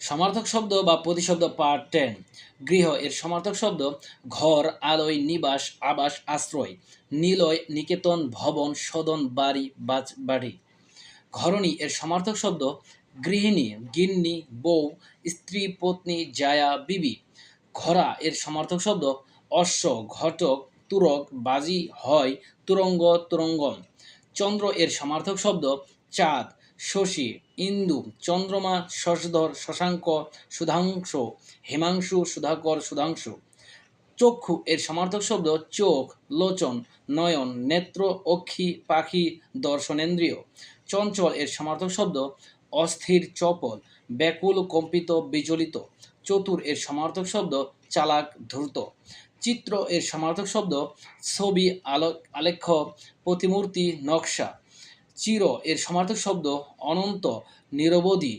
সমার্থক শব্দ বা প্রতিশব্দ পার্ট টেন গৃহ এর সমার্থক শব্দ, ঘর, আলয় নিবাস, আবাস, আশ্রয়, নিলয়, নিকেতন, ভবন, সদন, বাড়ি, বাজ, বাড়ি। ঘরণী এর সমার্থক শব্দ, গৃহিণী, গিন্নি, বউ, স্ত্রী, পত্নী, জায়া, বিবি। খরা এর সমার্থক শব্দ, অশ্ব, ঘটক, তুরক, বাজি, হয়, তুরঙ্গ, তুরঙ্গম। চন্দ্র এর সমার্থক শব্দ, চাঁদ। শশী, ইন্দু, চন্দ্রমা, শশধর, শশাঙ্ক, সুধাংশু, হিমাংশু, সুধাকর, সুধাংশু। চক্ষু, এর সমার্থক শব্দ চোখ, লোচন, নয়ন, নেত্র, অক্ষি, পাখি, দর্শনেন্দ্রিয়। চঞ্চল, এর সমার্থক শব্দ অস্থির, চপল, ব্যাকুল, কম্পিত, বিচলিত। চতুর, এর সমার্থক শব্দ চালাক, ধূর্ত। চিত্র, এর সমার্থক শব্দ ছবি, আলো, আলেখ্য, প্রতিমূর্তি, নকশা। চির এর সমার্থক শব্দ অনন্ত নিরবধি